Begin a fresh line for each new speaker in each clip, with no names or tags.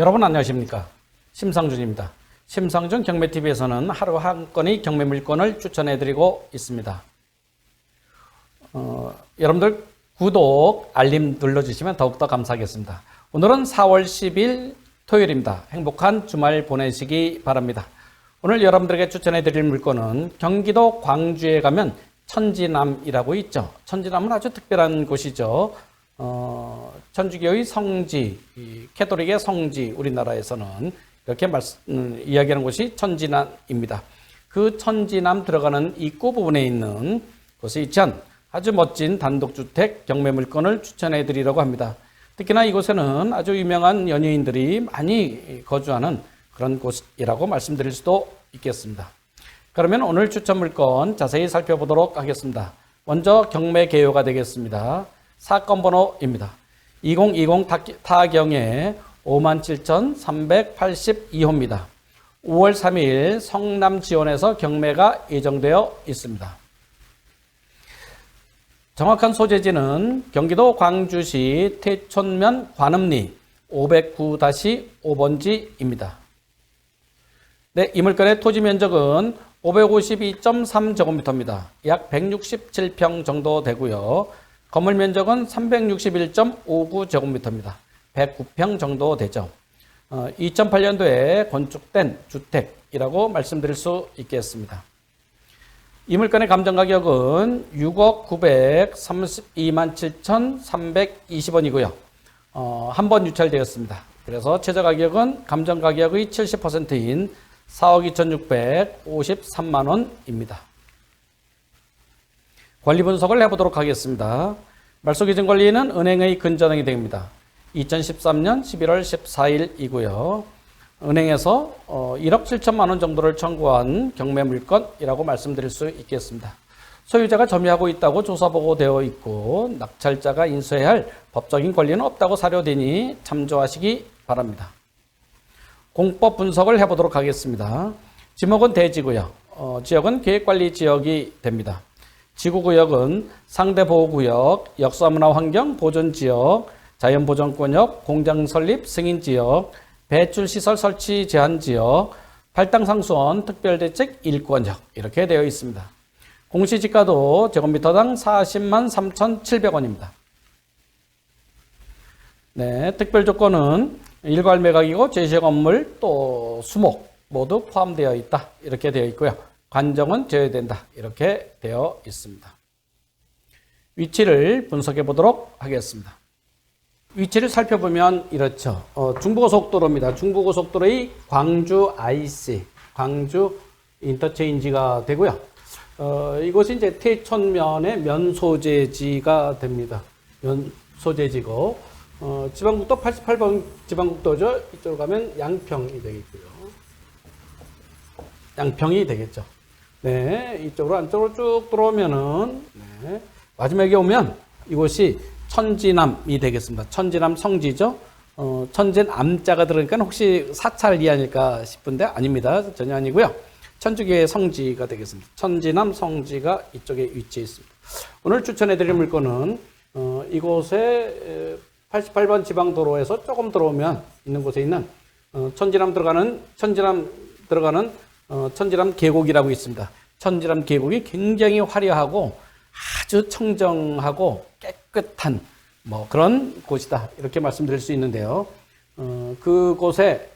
여러분 안녕하십니까? 심상준입니다. 심상준 경매TV에서는 하루 한 건의 경매 물건을 추천해 드리고 있습니다. 어, 여러분들 구독, 알림 눌러주시면 더욱더 감사하겠습니다. 오늘은 4월 10일 토요일입니다. 행복한 주말 보내시기 바랍니다. 오늘 여러분들에게 추천해 드릴 물건은 경기도 광주에 가면 천지남이라고 있죠. 천지남은 아주 특별한 곳이죠. 어, 천주교의 성지, 이 캐토릭의 성지, 우리나라에서는 이렇게 말씀, 음, 이야기하는 곳이 천지남입니다. 그 천지남 들어가는 입구 부분에 있는 곳에 있한 아주 멋진 단독주택 경매 물건을 추천해 드리려고 합니다. 특히나 이곳에는 아주 유명한 연예인들이 많이 거주하는 그런 곳이라고 말씀드릴 수도 있겠습니다. 그러면 오늘 추천 물건 자세히 살펴보도록 하겠습니다. 먼저 경매 개요가 되겠습니다. 사건 번호입니다. 2020 타경의 57,382호입니다. 5월 3일 성남 지원에서 경매가 예정되어 있습니다. 정확한 소재지는 경기도 광주시 태촌면 관음리 509-5번지입니다. 네, 이 물건의 토지 면적은 552.3제곱미터입니다. 약 167평 정도 되고요. 건물 면적은 361.59제곱미터입니다. 109평 정도 되죠. 어, 2008년도에 건축된 주택이라고 말씀드릴 수 있겠습니다. 이 물건의 감정 가격은 6억 932만 7,320원이고요. 어, 한 번 유찰되었습니다. 그래서 최저 가격은 감정 가격의 70%인 4억 2,653만 원입니다. 관리 분석을 해보도록 하겠습니다. 말소기준 관리는 은행의 근저당이 됩니다. 2013년 11월 14일이고요. 은행에서 1억 7천만 원 정도를 청구한 경매 물건이라고 말씀드릴 수 있겠습니다. 소유자가 점유하고 있다고 조사보고 되어 있고 낙찰자가 인수해야 할 법적인 권리는 없다고 사료되니 참조하시기 바랍니다. 공법 분석을 해보도록 하겠습니다. 지목은 대지구역, 어, 지역은 계획관리 지역이 됩니다. 지구구역은 상대보호구역, 역사문화환경 보존지역, 자연보전권역, 공장 설립 승인지역, 배출시설 설치 제한지역, 발당상수원 특별대책 일권역 이렇게 되어 있습니다. 공시지가도 제곱미터당 40만 3,700원입니다. 네, 특별조건은 일괄 매각이고 제시의 건물 또 수목 모두 포함되어 있다 이렇게 되어 있고요. 관정은 제외된다 이렇게 되어 있습니다. 위치를 분석해 보도록 하겠습니다. 위치를 살펴보면 이렇죠. 어, 중부고속도로입니다. 중부고속도로의 광주 IC, 광주 인터체인지가 되고요. 어, 이곳이 이제 태촌면의 면소재지가 됩니다. 면소재지고 어, 지방국도 88번 지방국도죠. 이쪽으로 가면 양평이 되겠고요. 양평이 되겠죠. 네, 이쪽으로 안쪽으로 쭉 들어오면은 네, 마지막에 오면 이곳이 천지남이 되겠습니다. 천지남 성지죠. 어, 천진 암자가 들으니까 혹시 사찰이 아닐까 싶은데 아닙니다. 전혀 아니고요. 천주교의 성지가 되겠습니다. 천지남 성지가 이쪽에 위치해 있습니다. 오늘 추천해드릴 물건은 어, 이곳에 88번 지방도로에서 조금 들어오면 있는 곳에 있는 어, 천지남 들어가는 천지남 들어가는 어, 천지남 계곡이라고 있습니다. 천지남 계곡이 굉장히 화려하고 아주 청정하고 깨끗한 뭐 그런 곳이다 이렇게 말씀드릴 수 있는데요. 어, 그곳에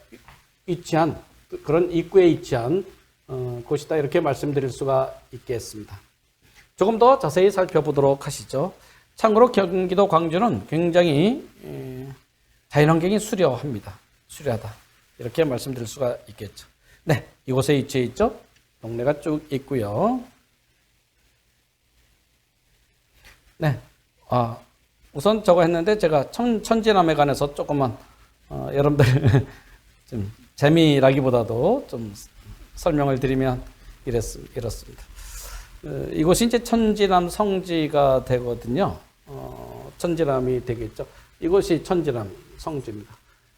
위치한 그런 입구에 위치한 어, 곳이다 이렇게 말씀드릴 수가 있겠습니다. 조금 더 자세히 살펴보도록 하시죠. 참고로 경기도 광주는 굉장히 에, 자연환경이 수려합니다. 수려하다 이렇게 말씀드릴 수가 있겠죠. 네, 이곳에 위치해 있죠. 동네가 쭉 있고요. 네. 아, 우선 저거 했는데 제가 천, 천지남에 관해서 조금만 어, 여러분들 좀 재미라기보다도 좀 설명을 드리면 이랬, 이렇습니다. 어, 이곳이 이제 천지남 성지가 되거든요. 어, 천지남이 되겠죠. 이곳이 천지남 성지입니다.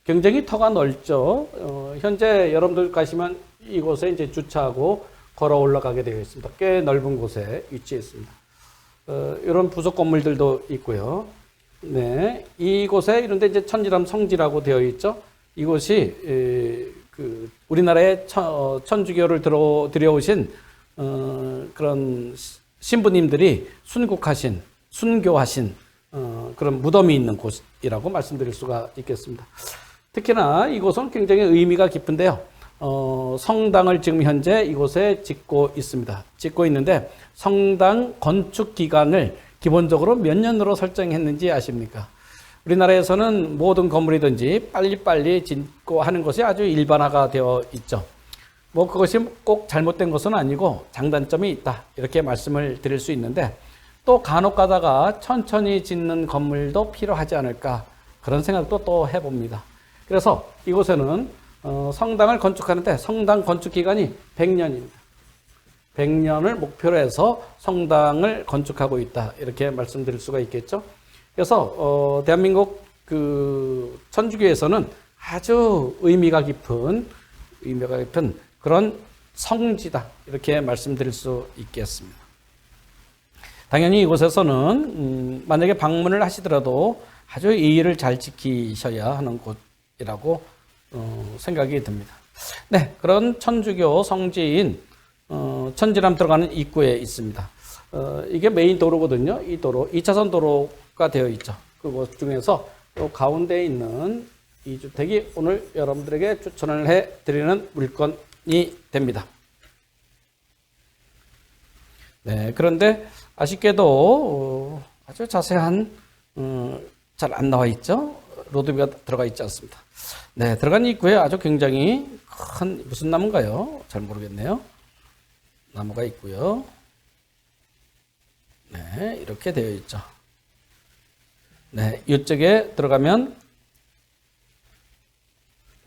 굉장히 터가 넓죠. 어, 현재 여러분들 가시면 이곳에 이제 주차하고 걸어 올라가게 되어 있습니다. 꽤 넓은 곳에 위치해 있습니다. 어, 이런 부속 건물들도 있고요. 네, 이곳에 이런데 이제 천지람 성지라고 되어 있죠. 이곳이 에, 그 우리나라에 천, 어, 천주교를 들어 들여오신 어, 그런 시- 신부님들이 순국하신 순교하신 어, 그런 무덤이 있는 곳이라고 말씀드릴 수가 있겠습니다. 특히나 이곳은 굉장히 의미가 깊은데요. 어, 성당을 지금 현재 이곳에 짓고 있습니다. 짓고 있는데 성당 건축 기간을 기본적으로 몇 년으로 설정했는지 아십니까? 우리나라에서는 모든 건물이든지 빨리빨리 짓고 하는 것이 아주 일반화가 되어 있죠. 뭐 그것이 꼭 잘못된 것은 아니고 장단점이 있다. 이렇게 말씀을 드릴 수 있는데 또 간혹 가다가 천천히 짓는 건물도 필요하지 않을까 그런 생각도 또 해봅니다. 그래서 이곳에는 어, 성당을 건축하는데 성당 건축 기간이 100년입니다. 100년을 목표로 해서 성당을 건축하고 있다. 이렇게 말씀드릴 수가 있겠죠. 그래서 어, 대한민국 그 천주교에서는 아주 의미가 깊은 의미가 깊은 그런 성지다. 이렇게 말씀드릴 수 있겠습니다. 당연히 이곳에서는 음, 만약에 방문을 하시더라도 아주 예의를 잘 지키셔야 하는 곳 이라고 어, 생각이 듭니다. 네, 그런 천주교 성지인 어, 천지람 들어가는 입구에 있습니다. 어, 이게 메인 도로거든요. 이 도로 2차선 도로가 되어 있죠. 그곳 중에서 요 가운데 있는 이 주택이 오늘 여러분들에게 추천을 해 드리는 물건이 됩니다. 네, 그런데 아쉽게도 어, 아주 자세한 어, 잘안 나와 있죠. 로드비가 들어가 있지 않습니다. 네, 들어간 입구에 아주 굉장히 큰 무슨 나무인가요? 잘 모르겠네요. 나무가 있고요. 네, 이렇게 되어 있죠. 네, 이쪽에 들어가면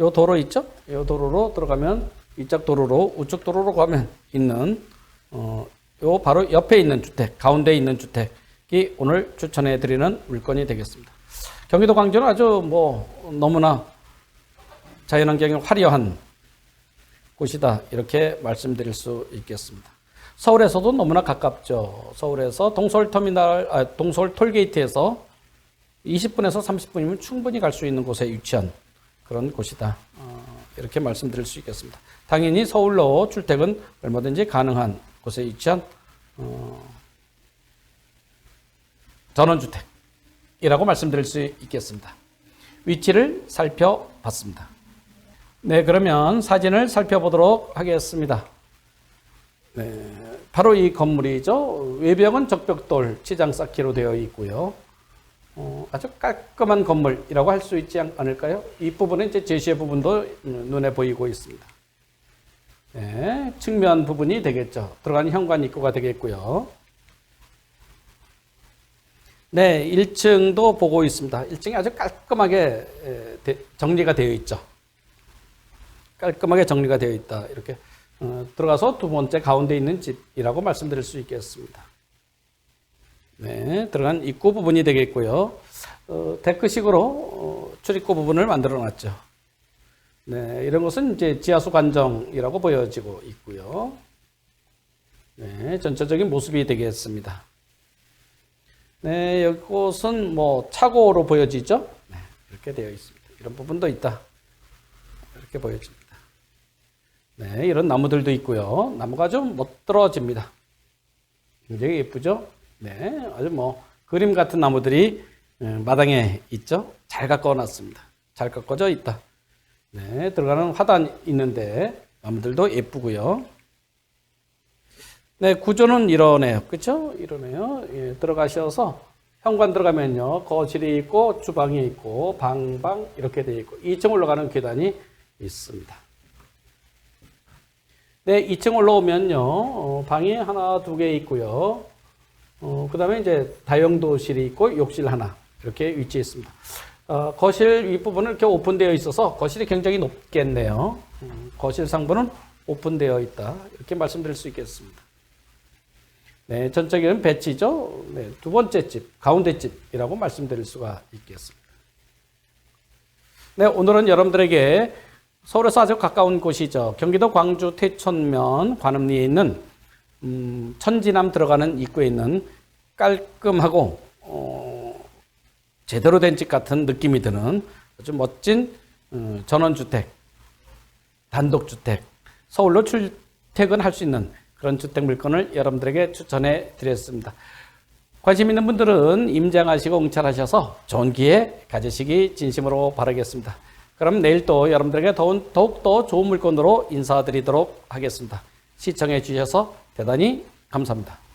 요 도로 있죠? 요 도로로 들어가면 이쪽 도로로 우측 도로로 가면 있는 어, 요 바로 옆에 있는 주택, 가운데 있는 주택이 오늘 추천해 드리는 물건이 되겠습니다. 경기도 광주는 아주 뭐 너무나 자연환경이 화려한 곳이다. 이렇게 말씀드릴 수 있겠습니다. 서울에서도 너무나 가깝죠. 서울에서 동서울 터미널, 아, 동서울 톨게이트에서 20분에서 30분이면 충분히 갈 수 있는 곳에 위치한 그런 곳이다. 어, 이렇게 말씀드릴 수 있겠습니다. 당연히 서울로 출퇴근 얼마든지 가능한 곳에 위치한 어, 전원주택 이라고 말씀드릴 수 있겠습니다. 위치를 살펴봤습니다. 네, 그러면 사진을 살펴보도록 하겠습니다. 네, 바로 이 건물이죠. 외벽은 적벽돌 치장 쌓기로 되어 있고요. 어, 아주 깔끔한 건물이라고 할 수 있지 않- 않을까요? 이 부분은 이제 제시의 부분도 음, 눈에 보이고 있습니다. 네, 측면 부분이 되겠죠. 들어가는 현관 입구가 되겠고요. 네, 1층도 보고 있습니다. 1층이 아주 깔끔하게 에, 대- 정리가 되어 있죠. 깔끔하게 정리가 되어 있다. 이렇게 어, 들어가서 두 번째 가운데 있는 집이라고 말씀드릴 수 있겠습니다. 네, 들어간 입구 부분이 되겠고요. 어, 데크식으로 어, 출입구 부분을 만들어 놨죠. 네, 이런 것은 이제 지하수 관정이라고 보여지고 있고요. 네, 전체적인 모습이 되겠습니다. 네, 이곳은 뭐 차고로 보여지죠? 네, 이렇게 되어 있습니다. 이런 부분도 있다. 이렇게 보여집니다. 네, 이런 나무들도 있고요. 나무가 좀 멋들어집니다. 굉장히 예쁘죠? 네, 아주 뭐 그림 같은 나무들이 예, 마당에 있죠? 잘 가꿔 놨습니다. 잘 가꿔져 있다. 네, 들어가는 화단 있는데 나무들도 예쁘고요. 네, 구조는 이러네요. 그렇죠? 이러네요. 예, 들어가셔서 현관 들어가면요. 거실이 있고 주방이 있고 방방 이렇게 되어 있고 2층 올라가는 계단이 있습니다. 네, 2층 올라오면요. 어, 방이 하나, 두 개 있고요. 어, 그 다음에 이제 다용도실이 있고 욕실 하나 이렇게 위치해 있습니다. 어, 거실 윗부분은 이렇게 오픈되어 있어서 거실이 굉장히 높겠네요. 음, 거실 상부는 오픈되어 있다. 이렇게 말씀드릴 수 있겠습니다. 네, 전적인 배치죠. 네, 두 번째 집, 가운데 집이라고 말씀드릴 수가 있겠습니다. 네, 오늘은 여러분들에게 서울에서 아주 가까운 곳이죠. 경기도 광주 태천면 관음리에 있는 음, 천지남 들어가는 입구에 있는 깔끔하고 어, 제대로 된 집 같은 느낌이 드는 아주 멋진 어, 전원주택, 단독주택, 서울로 출퇴근할 수 있는 그런 주택 물건을 여러분들에게 추천해 드렸습니다. 관심 있는 분들은 임장하시고 응찰하셔서 좋은 기회 가지시기 진심으로 바라겠습니다. 그럼 내일 또 여러분들에게 더욱, 더욱더 좋은 물건으로 인사드리도록 하겠습니다. 시청해 주셔서 대단히 감사합니다.